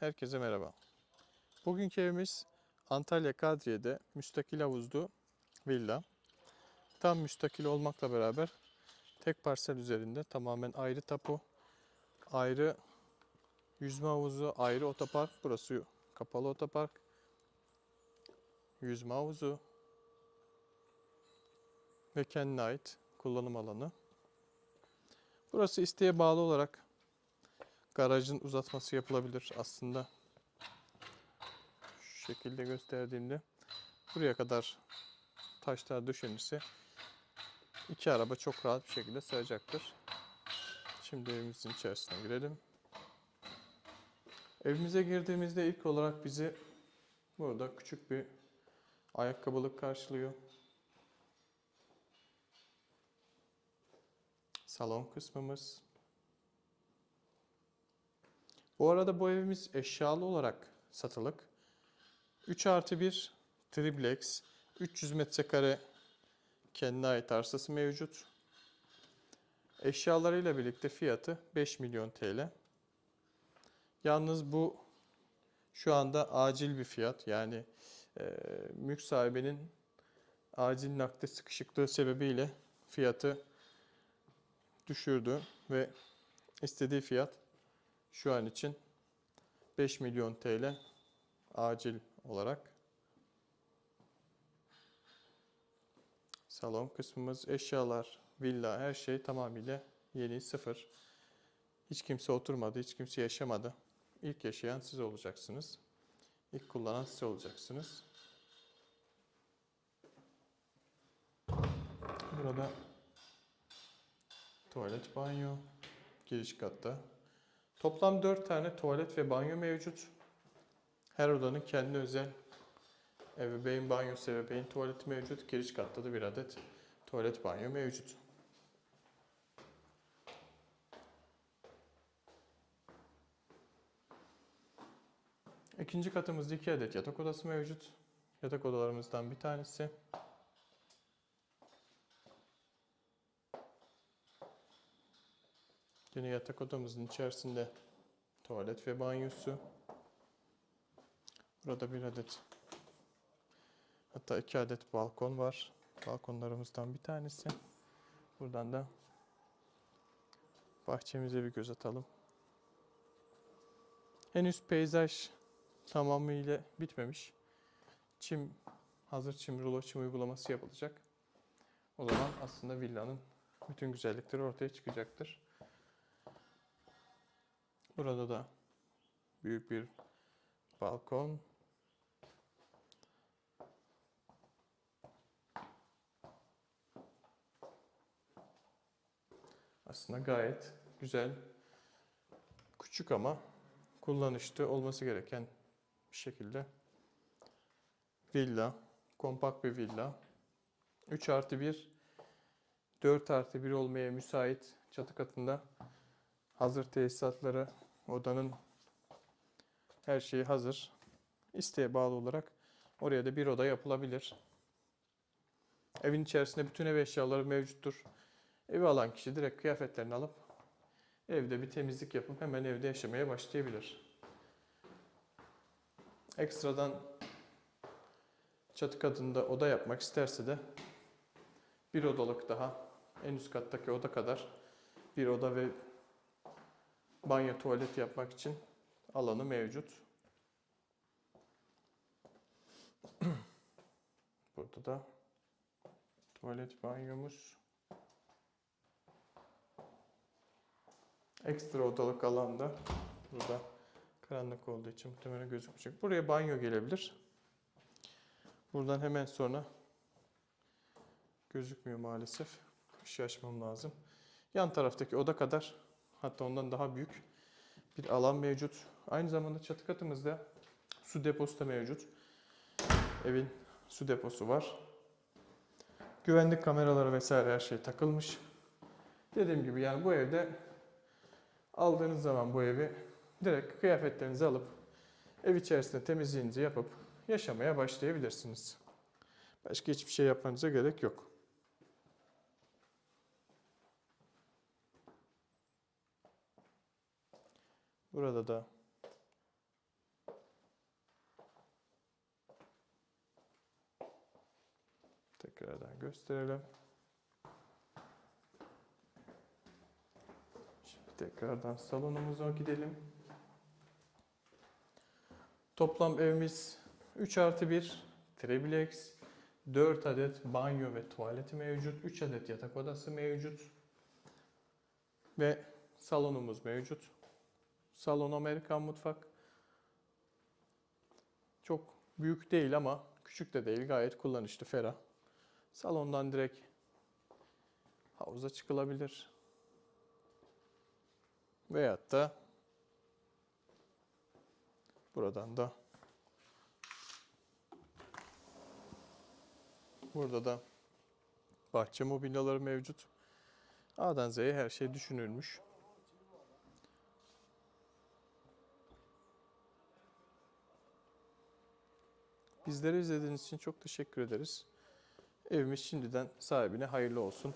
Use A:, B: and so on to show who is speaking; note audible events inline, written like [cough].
A: herkese merhaba. Bugünkü evimiz Antalya Kadriye'de müstakil havuzlu villa. Tam müstakil olmakla beraber tek parsel üzerinde tamamen ayrı tapu, ayrı yüzme havuzu, ayrı otopark. Burası kapalı otopark. Yüzme havuzu ve kendine ait kullanım alanı. Burası isteğe bağlı olarak garajın uzatması yapılabilir aslında. Şu şekilde gösterdiğimde buraya kadar taşlar döşenirse iki araba çok rahat bir şekilde sığacaktır. Şimdi evimizin içerisine girelim. Evimize girdiğimizde ilk olarak bizi burada küçük bir ayakkabılık karşılıyor. Salon kısmımız. Bu arada bu evimiz eşyalı olarak satılık. 3 artı 1 triplex, 300 metrekare kendine ait arsası mevcut. Eşyalarıyla birlikte fiyatı 5 milyon TL. Yalnız bu şu anda acil bir fiyat. Yani e, mülk sahibinin acil nakde sıkışıklığı sebebiyle fiyatı düşürdü ve istediği fiyat şu an için 5 milyon TL acil olarak. Salon kısmımız, eşyalar, villa, her şey tamamıyla yeni, sıfır. Hiç kimse oturmadı, hiç kimse yaşamadı. İlk yaşayan siz olacaksınız. İlk kullanan siz olacaksınız. Burada tuvalet, banyo, giriş katta. Toplam 4 tane tuvalet ve banyo mevcut. Her odanın kendi özel ebeveyn banyosu, ebeveyn tuvaleti mevcut. Giriş katta da bir adet tuvalet banyo mevcut. İkinci katımızda iki adet yatak odası mevcut. Yatak odalarımızdan bir tanesi. Yine yatak odamızın içerisinde tuvalet ve banyosu. Burada bir adet hatta iki adet balkon var. Balkonlarımızdan bir tanesi. Buradan da bahçemize bir göz atalım. Henüz peyzaj tamamıyla bitmemiş. Çim, hazır çim, rulo çim uygulaması yapılacak. O zaman aslında villanın bütün güzellikleri ortaya çıkacaktır. Burada da büyük bir balkon. Aslında gayet güzel, küçük ama kullanışlı olması gereken bir şekilde villa, kompakt bir villa. 3 artı 1, 4 artı 1 olmaya müsait çatı katında hazır tesisatları, odanın her şeyi hazır. İsteğe bağlı olarak oraya da bir oda yapılabilir. Evin içerisinde bütün ev eşyaları mevcuttur. Evi alan kişi direkt kıyafetlerini alıp evde bir temizlik yapıp hemen evde yaşamaya başlayabilir. Ekstradan çatı katında oda yapmak isterse de bir odalık daha en üst kattaki oda kadar bir oda ve banyo tuvalet yapmak için alanı mevcut. [clears throat] Burada da tuvalet banyomuz. Ekstra odalık alanda burada karanlık olduğu için muhtemelen gözükmeyecek. Buraya banyo gelebilir. Buradan hemen sonra gözükmüyor maalesef. Işığı açmam lazım. Yan taraftaki oda kadar hatta ondan daha büyük bir alan mevcut. Aynı zamanda çatı katımızda su deposu da mevcut. Evin su deposu var. Güvenlik kameraları vesaire her şey takılmış. Dediğim gibi yani bu evde aldığınız zaman bu evi direkt kıyafetlerinizi alıp ev içerisinde temizliğinizi yapıp yaşamaya başlayabilirsiniz. Başka hiçbir şey yapmanıza gerek yok. Burada da tekrardan gösterelim. Şimdi tekrardan salonumuza gidelim. Toplam evimiz 3 artı 1 triplex, 4 adet banyo ve tuvaleti mevcut, 3 adet yatak odası mevcut ve salonumuz mevcut. Salon Amerikan mutfak. Çok büyük değil ama küçük de değil. Gayet kullanışlı, ferah. Salondan direkt havuza çıkılabilir. Veyahut da buradan da burada da bahçe mobilyaları mevcut. A'dan Z'ye her şey düşünülmüş. Bizleri izlediğiniz için çok teşekkür ederiz. Evimiz şimdiden sahibine hayırlı olsun.